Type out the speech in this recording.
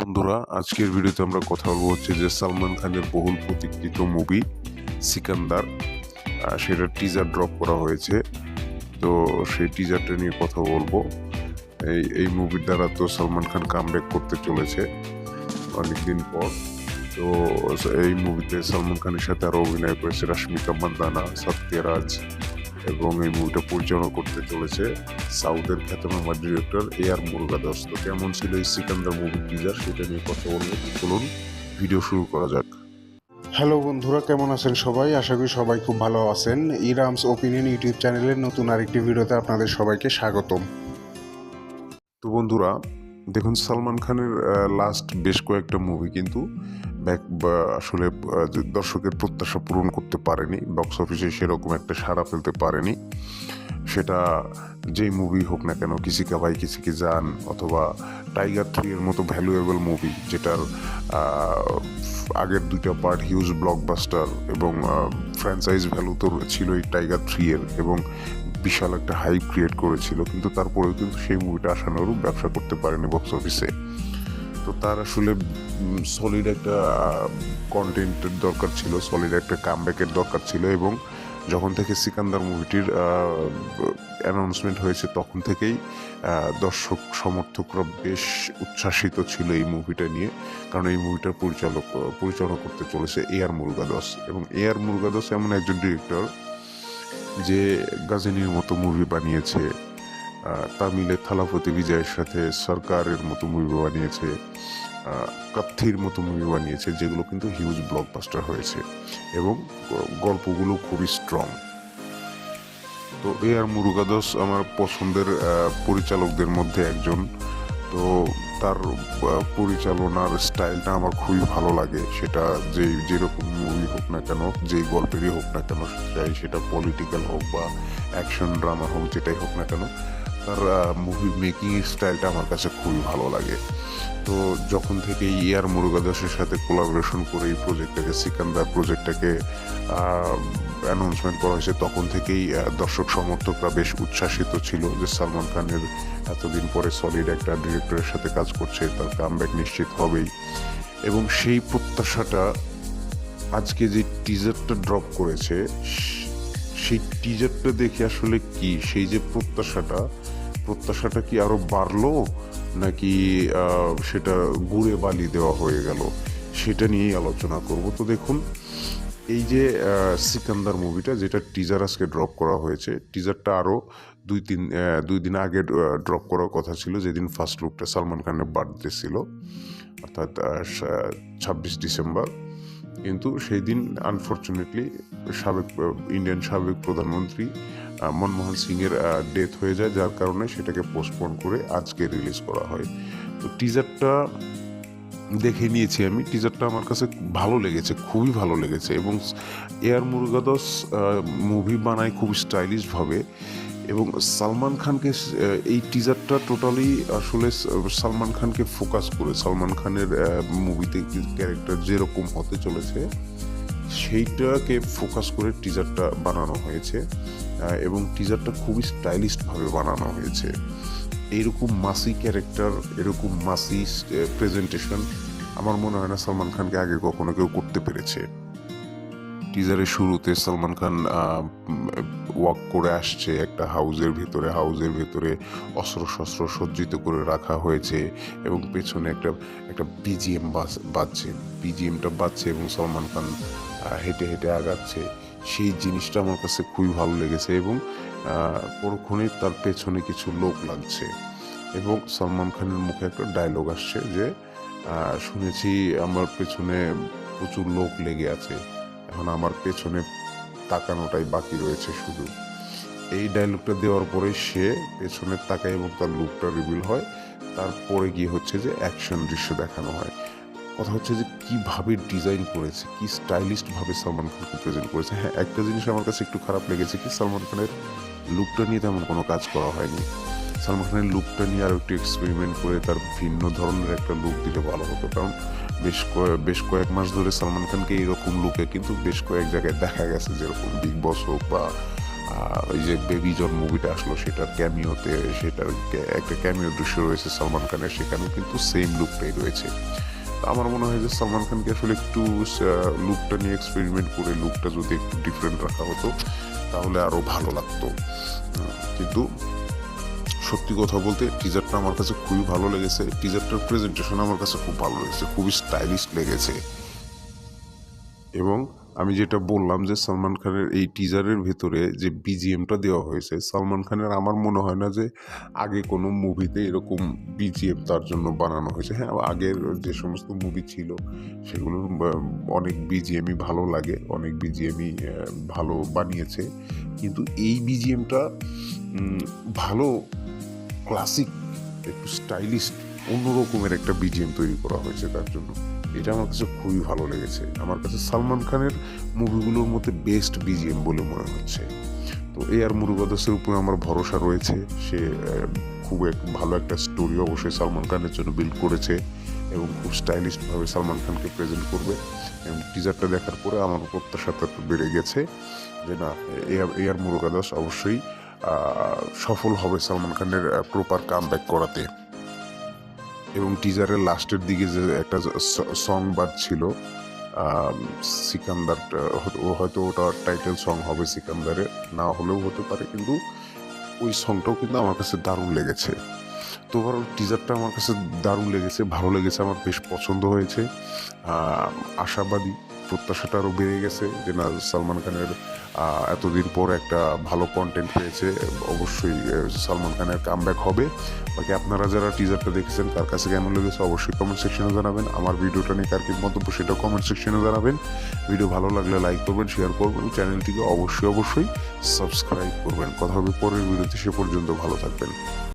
বন্ধুরা, আজকের ভিডিওতে আমরা কথা বলব হচ্ছে যে সালমান খানের বহুল প্রতীক্ষিত মুভি সিকান্দার। সেটার টিজার ড্রপ করা হয়েছে। তো সেই টিজারটা নিয়ে কথা বলব। এই এই মুভির দ্বারা তো সালমান খান কামব্যাক করতে চলেছে অনেকদিন পর। তো এই মুভিতে সালমান খানের সাথে আরও অভিনয় করেছে রশ্মিকা মান্দানা, সত্যরাজ। এবং এই মুভিটা পরিচালনা করতে চলেছে সাউথের খ্যাতনামা ডিরেক্টর এ আর মুরগাদাস তো কেমন ছিল এই সিকান্দার মুভি টিজার সেটা নিয়ে কথা বলব। চলুন ভিডিও শুরু করা যাক। হ্যালো বন্ধুরা কেমন আছেন সবাই? আশা করি সবাই খুব ভালো আছেন। ইরামস ওপিনিয়ন ইউটিউব চ্যানেলের নতুন আরেকটি ভিডিওতে আপনাদের সবাইকে স্বাগতম। তো বন্ধুরা দেখুন, সালমান খানের লাস্ট বেশ কয়েকটা মুভি কিন্তু ব্যাক আসলে দর্শকের প্রত্যাশা পূরণ করতে পারেনি বক্স অফিসে সেরকম একটা সাড়া ফেলতে পারেনি। সেটা যেই মুভি হোক না কেন, কিসি কা ভাই, কিসি জান, অথবা টাইগার থ্রি এর মতো ভ্যালুয়েবল মুভি যেটার আগের দুইটা পার্ট হিউজ ব্লকবাস্টার এবং ফ্র্যাঞ্চাইজ ভ্যালু তো ছিল এই টাইগার থ্রি এর এবং বিশাল একটা হাইপ ক্রিয়েট করেছিল, কিন্তু তারপরেও কিন্তু সেই মুভিটা আশানুরূপ ব্যবসা করতে পারেনি বক্স অফিসে তো তার আসলে সলিড একটা কন্টেন্টের দরকার ছিল সলিড একটা কামব্যাকের দরকার ছিল এবং যখন থেকে সিকান্দার মুভিটির অ্যানাউন্সমেন্ট হয়েছে তখন থেকেই দর্শক, সমর্থকরা বেশ উচ্ছ্বাসিত ছিল এই মুভিটা নিয়ে, কারণ এই মুভিটার পরিচালক, পরিচালনা করতে চলেছে এ আর মুরগাদস এবং এ আর মুরগাদস এমন একজন ডিরেক্টর যে গাজনির মতো মুভি বানিয়েছে তামিলে থালাপতি বিজয়ের সাথে সরকারের মতো মুভি বানিয়েছে কাথির মতো মুভি বানিয়েছে, যেগুলো কিন্তু হিউজ ব্লকবাস্টার হয়েছে এবং গল্পগুলো খুবই স্ট্রং তো এ আর মুরুগাদস আমার পছন্দের পরিচালকদের মধ্যে একজন। তো তার পরিচালনার স্টাইলটা আমার খুবই ভালো লাগে। সেটা যে যেরকম মুভি হোক না কেন, যেই গল্পেরই হোক না কেন চাই সেটা পলিটিক্যাল হোক বা অ্যাকশন ড্রামা হোক, যেটাই হোক না কেন তার মুভি মেকিং স্টাইলটা আমার কাছে খুবই ভালো লাগে। তো যখন থেকে ইয়ার মুরুগাদাসের সাথে কোলাবোরেশন করে এই প্রজেক্টটাকে সিকান্দার প্রজেক্টটাকে অ্যানাউন্সমেন্ট করা হয়েছে, তখন থেকেই দর্শক সমর্থকরা বেশ উচ্ছ্বাসিত ছিল যে সালমান খানের এতদিন পরে সলিড একটা ডিরেক্টরের সাথে কাজ করছে, তার কামব্যাক নিশ্চিত হবেই। এবং সেই প্রত্যাশাটা আজকে যে টিজারটা ড্রপ করেছে, সেই টিজারটা দেখে আসলে কি? সেই যে প্রত্যাশাটা প্রত্যাশাটা কি আরও বাড়লো? নাকি সেটা গুড়ে বালি দেওয়া হয়ে গেল? সেটা নিয়েই আলোচনা করব। তো দেখুন, এই যে সিকান্দার মুভিটা, যেটা টিজার আজকে ড্রপ করা হয়েছে টিজারটা আরও দুই তিন দুই দিন আগে ড্রপ করার কথা ছিল, যেদিন ফার্স্ট লুকটা সালমান খানের বার্থডে ছিল, অর্থাৎ ছাব্বিশ ডিসেম্বর। কিন্তু সেই দিন আনফর্চুনেটলি সাবেক ইন্ডিয়ান সাবেক প্রধানমন্ত্রী মনমোহন সিংয়ের ডেথ হয়ে যায়। যার কারণে সেটাকে পোস্টপোন করে আজকে রিলিজ করা হয়। তো টিজারটা দেখে নিয়েছি আমি। টিজারটা আমার কাছে ভালো লেগেছে, খুবই ভালো লেগেছে এবং এয়ার মুরগাদস মুভি বানায় খুব স্টাইলিশভাবে এবং সালমান খানকে এই টিজারটা টোটালি আসলে সালমান খানকে ফোকাস করে। সালমান খানের মুভিতে ক্যারেক্টার যেরকম হতে চলেছে, সেইটাকে ফোকাস করে টিজারটা বানানো হয়েছে এবং টিজারটা খুবই স্টাইলিশভাবে বানানো হয়েছে। এইরকম মাসি ক্যারেক্টার এরকম মাসি প্রেজেন্টেশন আমার মনে হয় না সালমান খানকে আগে কখনো কেউ করতে পেরেছে। টিজারের শুরুতে সালমান খান ওয়াক করে আসছে একটা হাউজের ভেতরে। হাউজের ভেতরে অস্ত্র শস্ত্র সজ্জিত করে রাখা হয়েছে এবং পেছনে একটা একটা বিজিএম বাজছে। বিজিএমটা বাজছে এবং সালমান খান হেঁটে হেঁটে আগাচ্ছে। সেই জিনিসটা আমার কাছে খুবই ভালো লেগেছে এবং পরক্ষণেই তার পেছনে কিছু লোক লাগছে এবং সালমান খানের মুখে একটা ডায়লগ আসছে যে শুনেছি আমার পেছনে প্রচুর লোক লেগে আছে। এখন আমার পেছনে তাকানোটাই বাকি রয়েছে শুধু। এই ডায়লগটা দেওয়ার পরে সে পেছনে তাকায় এবং তার লুকটা রিভিল হয়। তারপরে গিয়ে হচ্ছে যে অ্যাকশন দৃশ্য দেখানো হয়। কথা হচ্ছে যে কীভাবে ডিজাইন করেছে, কী স্টাইলিস্ট ভাবে সালমান খানকে প্রেজেন্ট করেছে। হ্যাঁ একটা জিনিস আমার কাছে একটু খারাপ লেগেছে কি, সালমান খানের লুকটা নিয়ে তেমন কোনো কাজ করা হয়নি। সালমান খানের লুকটা নিয়ে আরও একটু এক্সপেরিমেন্ট করে তার ভিন্ন ধরনের একটা লুক দিলে ভালো হতো। কারণ বেশ কয়েক বেশ কয়েক মাস ধরে সালমান খানকে এইরকম লুকে কিন্তু বেশ কয়েক জায়গায় দেখা গেছে যেরকম বিগ বস হোক বা ওই যে বেবি জন মুভিটা আসলো, সেটার ক্যামিওতে সেটার একটা ক্যামিও দৃশ্য রয়েছে সালমান খানের, সেখানেও কিন্তু সেম লুকটাই রয়েছে। আমার মনে হয় যে সালমান খানকে আসলে একটু লুকটা নিয়ে এক্সপেরিমেন্ট করে লুকটা যদি একটু ডিফারেন্ট রাখা হতো, তাহলে আরও ভালো লাগতো। কিন্তু সত্যি কথা বলতে টিজারটা আমার কাছে খুবই ভালো লেগেছে। টিজারটার প্রেজেন্টেশন আমার কাছে খুব ভালো লেগেছে, খুবই স্টাইলিশ লেগেছে। এবং আমি যেটা বললাম যে সালমান খানের এই টিজারের ভেতরে যে বিজিএমটা দেওয়া হয়েছে, সালমান খানের আমার মনে হয় না যে আগে কোনো মুভিতে এরকম বিজিএম তার জন্য বানানো হয়েছে। হ্যাঁ আগের যে সমস্ত মুভি ছিল সেগুলোর অনেক বিজিএমই ভালো লাগে, অনেক বিজিএমই ভালো বানিয়েছে। কিন্তু এই বিজিএমটা ভালো ক্লাসিক একটু স্টাইলিশ অন্যরকমের একটা বিজিএম তৈরি করা হয়েছে তার জন্য। এটা আমার কাছে খুবই ভালো লেগেছে। আমার কাছে সালমান খানের মুভিগুলোর মধ্যে বেস্ট বিজিএম বলে মনে হচ্ছে। তো এ আর মুরুগাদাসের উপরে আমার ভরসা রয়েছে। সে খুব এক, ভালো একটা স্টোরি অবশ্যই সালমান খানের জন্য বিল্ড করেছে এবং খুব স্টাইলিশভাবে সালমান খানকে প্রেজেন্ট করবে। এবং টিজারটা দেখার পরে আমার প্রত্যাশাটা বেড়ে গেছে যে না এ আর- মুরুগাদাস অবশ্যই সফল হবে সালমান খানের প্রপার কাম ব্যাক করাতে। এবং টিজারের লাস্টের দিকে যে একটা সং বাজছিল সিকান্দার হয়তো- ওটা টাইটেল সং হবে সিকান্দারের না হলেও হতে পারে, কিন্তু ওই সংটাও কিন্তু আমার কাছে দারুণ লেগেছে। তো ওভারঅল টিজারটা আমার কাছে দারুণ লেগেছে, ভালো লেগেছে, আমার বেশ পছন্দ হয়েছে। আশাবাদী। প্রত্যাশাটা আরও বেড়ে গেছে যে, না, সালমান খানের এতদিন পর একটা ভালো কন্টেন্ট পেয়েছে, অবশ্যই সালমান খানের কাম হবে। বাকি আপনারা যারা টিজারটা দেখেছেন, কার কাছে কেমন লেগেছে অবশ্যই কমেন্ট সেকশনে জানাবেন। আমার ভিডিওটা নিয়ে কার কি মন্তব্য সেটা কমেন্ট সেকশনে জানাবেন। ভিডিও ভালো লাগলে লাইক করবেন শেয়ার করবেন চ্যানেলটিকে অবশ্যই অবশ্যই সাবস্ক্রাইব করবেন। কথা হবে পরের ভিডিওতে, সে পর্যন্ত ভালো থাকবেন।